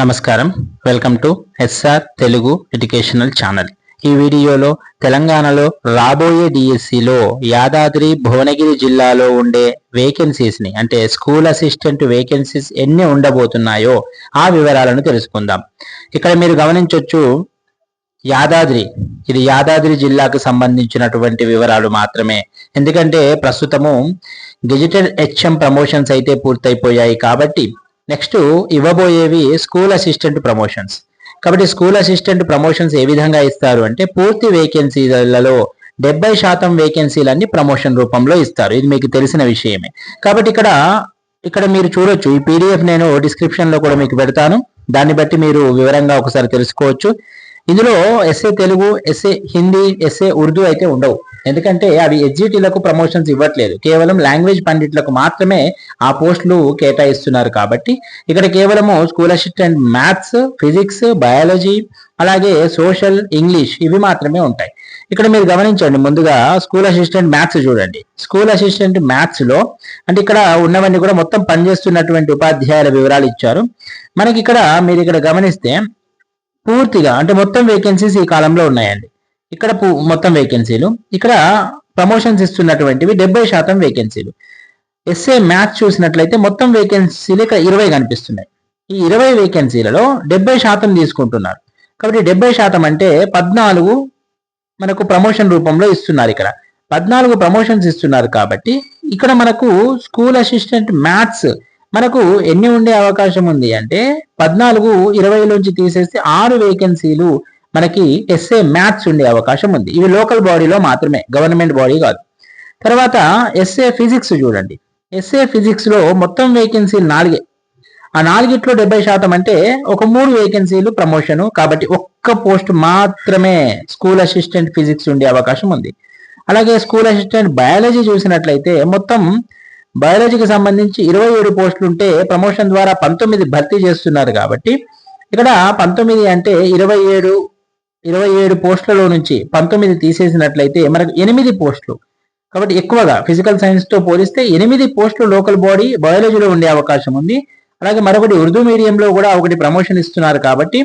నమస్కారం. Welcome to SR Telugu educational channel ఈ వీడియోలో తెలంగాణలో రాబోయే డిఎస్సిలో యాదాద్రి భువనగిరి జిల్లాలో ఉండే వేకెన్సీస్ని అంటే స్కూల్ అసిస్టెంట్ వేకెన్సీస్ ఎన్ని ఉండబోతున్నాయో ఆ వివరాలను తెలుసుకుందాం. ఇక్కడ మీరు గమనించవచ్చు యాదాద్రి ఇది యాదాద్రి జిల్లాకు సంబంధించినటువంటి వివరాలు మాత్రమే. ఎందుకంటే ప్రస్తుతము డిజిటల్ హెచ్ఎం ప్రమోషన్స్ అయితే పూర్తయిపోయాయి కాబట్టి నెక్స్ట్ ఇవ్వబోయేవి స్కూల్ అసిస్టెంట్ ప్రమోషన్స్. కాబట్టి స్కూల్ అసిస్టెంట్ ప్రమోషన్స్ ఏ విధంగా ఇస్తారు అంటే పూర్తి వేకెన్సీలలో డెబ్బై శాతం వేకెన్సీలన్నీ ప్రమోషన్ రూపంలో ఇస్తారు. ఇది మీకు తెలిసిన విషయమే. కాబట్టి ఇక్కడ ఇక్కడ మీరు చూడొచ్చు ఈ పీడిఎఫ్ నేను డిస్క్రిప్షన్లో కూడా మీకు పెడతాను. దాన్ని బట్టి మీరు వివరంగా ఒకసారి తెలుసుకోవచ్చు. ఇందులో SA Telugu SA Hindi SA Urdu అయితే ఉండవు. ఎందుకంటే అవి ఎస్జిటీలకు ప్రమోషన్స్ ఇవ్వట్లేదు. కేవలం లాంగ్వేజ్ పండిట్లకు మాత్రమే ఆ పోస్టులు కేటాయిస్తున్నారు కాబట్టి ఇక్కడ కేవలము school assistant maths physics biology అలాగే సోషల్ ఇంగ్లీష్ ఇవి మాత్రమే ఉంటాయి. ఇక్కడ మీరు గమనించండి ముందుగా స్కూల్ అసిస్టెంట్ మ్యాథ్స్ చూడండి. స్కూల్ అసిస్టెంట్ మ్యాథ్స్లో అంటే ఇక్కడ ఉన్నవన్నీ కూడా మొత్తం పనిచేస్తున్నటువంటి ఉపాధ్యాయుల వివరాలు ఇచ్చారు. మనకి ఇక్కడ మీరు ఇక్కడ గమనిస్తే పూర్తిగా అంటే మొత్తం వేకెన్సీస్ ఈ కాలంలో ఉన్నాయండి. ఇక్కడ మొత్తం వేకెన్సీలు ఇక్కడ ప్రమోషన్స్ ఇస్తున్నటువంటివి డెబ్బై శాతం వేకెన్సీలు ఎస్ఏ మ్యాథ్స్ చూసినట్లయితే మొత్తం వేకెన్సీలు ఇక్కడ ఇరవై కనిపిస్తున్నాయి. ఈ ఇరవై వేకెన్సీలలో డెబ్బై శాతం తీసుకుంటున్నారు. కాబట్టి డెబ్బై శాతం అంటే పద్నాలుగు మనకు ప్రమోషన్ రూపంలో ఇస్తున్నారు ఇక్కడ. పద్నాలుగు ప్రమోషన్స్ ఇస్తున్నారు కాబట్టి ఇక్కడ మనకు స్కూల్ అసిస్టెంట్ మ్యాథ్స్ మనకు ఎన్ని ఉండే అవకాశం ఉంది అంటే పద్నాలుగు ఇరవైలోంచి తీసేస్తే ఆరు వేకెన్సీలు మనకి ఎస్ఏ మ్యాథ్స్ ఉండే అవకాశం ఉంది. ఇవి లోకల్ బాడీలో మాత్రమే గవర్నమెంట్ బాడీ కాదు. తర్వాత ఎస్ఏ ఫిజిక్స్ చూడండి. ఎస్ఏ ఫిజిక్స్లో మొత్తం వేకెన్సీలు నాలుగే. ఆ నాలుగిట్లో డెబ్బై శాతం అంటే ఒక మూడు వేకెన్సీలు ప్రమోషన్ కాబట్టి ఒక్క పోస్ట్ మాత్రమే స్కూల్ అసిస్టెంట్ ఫిజిక్స్ ఉండే అవకాశం ఉంది. అలాగే స్కూల్ అసిస్టెంట్ బయాలజీ చూసినట్లయితే మొత్తం బయాలజీకి సంబంధించి ఇరవై ఏడు పోస్టులు ఉంటే ప్రమోషన్ ద్వారా పంతొమ్మిది భర్తీ చేస్తున్నారు కాబట్టి ఇక్కడ పంతొమ్మిది అంటే ఇరవై ఏడు ఇరవై ఏడు పోస్టులలో నుంచి పంతొమ్మిది తీసేసినట్లయితే మనకు ఎనిమిది పోస్టులు. కాబట్టి ఎక్కువగా ఫిజికల్ సైన్స్తో పోలిస్తే ఎనిమిది పోస్టులు లోకల్ బాడీ బయాలజీలో ఉండే అవకాశం ఉంది. అలాగే మరొకటి ఉర్దూ మీడియంలో కూడా ఒకటి ప్రమోషన్ ఇస్తున్నారు కాబట్టి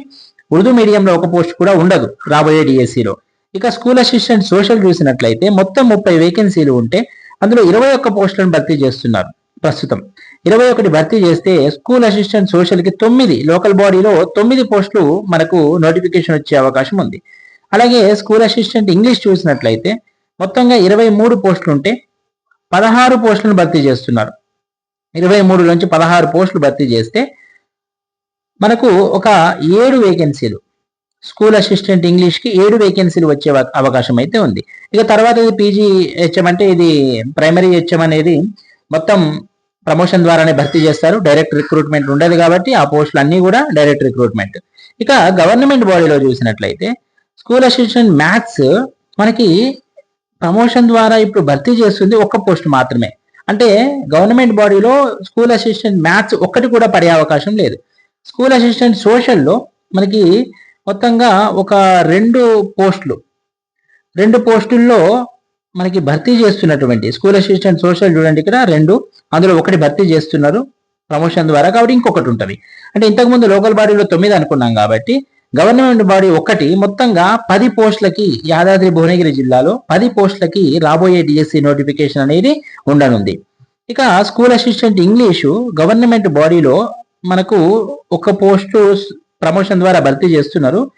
ఉర్దూ మీడియంలో ఒక పోస్ట్ కూడా ఉండదు రాబోయే డిఎస్సిలో. ఇక స్కూల్ అసిస్టెంట్ సోషల్ చూసినట్లయితే మొత్తం ముప్పై వేకెన్సీలు ఉంటే అందులో ఇరవై ఒక్క పోస్టులను భర్తీ చేస్తున్నారు ప్రస్తుతం. ఇరవై ఒకటి భర్తీ చేస్తే స్కూల్ అసిస్టెంట్ సోషల్కి తొమ్మిది లోకల్ బాడీలో తొమ్మిది పోస్టులు మనకు నోటిఫికేషన్ వచ్చే అవకాశం ఉంది. అలాగే స్కూల్ అసిస్టెంట్ ఇంగ్లీష్ చూసినట్లయితే మొత్తంగా ఇరవై మూడు పోస్టులు ఉంటే పదహారు పోస్టులను భర్తీ చేస్తున్నారు. ఇరవై మూడు నుంచి పదహారు పోస్టులు భర్తీ చేస్తే మనకు ఒక ఏడు వేకెన్సీలు స్కూల్ అసిస్టెంట్ ఇంగ్లీష్కి ఏడు వేకెన్సీలు వచ్చే అవకాశం అయితే ఉంది. ఇక తర్వాత ఇది పీజీ హెచ్ఎం అంటే ఇది ప్రైమరీ హెచ్ఎం అనేది మొత్తం ప్రమోషన్ ద్వారానే భర్తీ చేస్తారు. డైరెక్ట్ రిక్రూట్మెంట్ ఉండదు కాబట్టి ఆ పోస్టులు అన్నీ కూడా డైరెక్ట్ రిక్రూట్మెంట్. ఇక గవర్నమెంట్ బాడీలో చూసినట్లయితే స్కూల్ అసిస్టెంట్ మ్యాథ్స్ మనకి ప్రమోషన్ ద్వారా ఇప్పుడు భర్తీ చేస్తుంది ఒక్క పోస్ట్ మాత్రమే. అంటే గవర్నమెంట్ బాడీలో స్కూల్ అసిస్టెంట్ మ్యాథ్స్ ఒక్కటి కూడా పడే అవకాశం లేదు. స్కూల్ అసిస్టెంట్ సోషల్లో మనకి మొత్తంగా ఒక రెండు పోస్టులు. రెండు పోస్టుల్లో మనకి భర్తీ చేస్తున్నటువంటి స్కూల్ అసిస్టెంట్ సోషల్ చూడండి ఇక్కడ రెండు అందులో ఒకటి భర్తీ చేస్తున్నారు ప్రమోషన్ ద్వారా. కాబట్టి ఇంకొకటి ఉంటుంది. అంటే ఇంతకుముందు లోకల్ బాడీలో తొమ్మిది అనుకున్నాం కాబట్టి గవర్నమెంట్ బాడీ ఒకటి మొత్తంగా పది పోస్టులకి యాదాద్రి భువనగిరి జిల్లాలో పది పోస్టులకి రాబోయే డిఎస్సి నోటిఫికేషన్ అనేది ఉండనుంది. ఇక స్కూల్ అసిస్టెంట్ ఇంగ్లీషు గవర్నమెంట్ బాడీలో మనకు ఒక పోస్టు ప్రమోషన్ ద్వారా భర్తీ చేస్తున్నారు.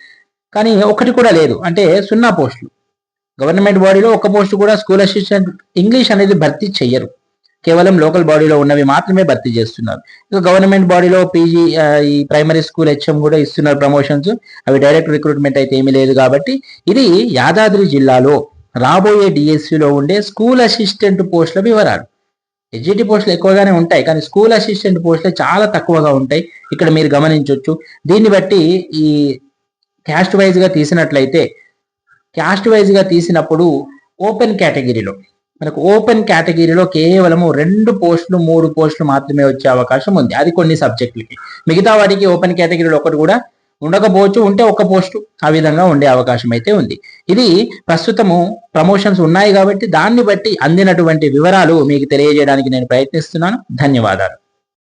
కానీ ఒకటి కూడా లేదు. అంటే సున్నా పోస్టులు. గవర్నమెంట్ బాడీలో ఒక పోస్ట్ కూడా స్కూల్ అసిస్టెంట్ ఇంగ్లీష్ అనేది భర్తీ చెయ్యరు. కేవలం లోకల్ బాడీలో ఉన్నవి మాత్రమే భర్తీ చేస్తున్నారు. ఇక గవర్నమెంట్ బాడీలో పీజీ ఈ ప్రైమరీ స్కూల్ హెచ్ఎం కూడా ఇస్తున్నారు ప్రమోషన్స్. అవి డైరెక్ట్ రిక్రూట్మెంట్ అయితే ఏమీ లేదు కాబట్టి ఇది యాదాద్రి జిల్లాలో రాబోయే డిఎస్సిలో ఉండే స్కూల్ అసిస్టెంట్ పోస్టుల వివరాలు. ఎడ్జిటి పోస్టులు ఎక్కువగానే ఉంటాయి కానీ స్కూల్ అసిస్టెంట్ పోస్టులు చాలా తక్కువగా ఉంటాయి. ఇక్కడ మీరు గమనించవచ్చు దీన్ని బట్టి ఈ క్యాస్ట్ వైజ్గా తీసినట్లయితే క్యాస్ట్ వైజ్గా తీసినప్పుడు ఓపెన్ కేటగిరీలో మనకు ఓపెన్ కేటగిరీలో కేవలము రెండు పోస్టులు మూడు పోస్టులు మాత్రమే వచ్చే అవకాశం ఉంది. అది కొన్ని సబ్జెక్టులకి. మిగతా వాటికి ఓపెన్ కేటగిరీలో ఒకటి కూడా ఉండకపోవచ్చు ఉంటే ఒక పోస్టు ఆ విధంగా ఉండే అవకాశం అయితే ఉంది. ఇది ప్రస్తుతము ప్రమోషన్స్ ఉన్నాయి కాబట్టి దాన్ని బట్టి అందినటువంటి వివరాలు మీకు తెలియజేయడానికి నేను ప్రయత్నిస్తున్నాను. ధన్యవాదాలు.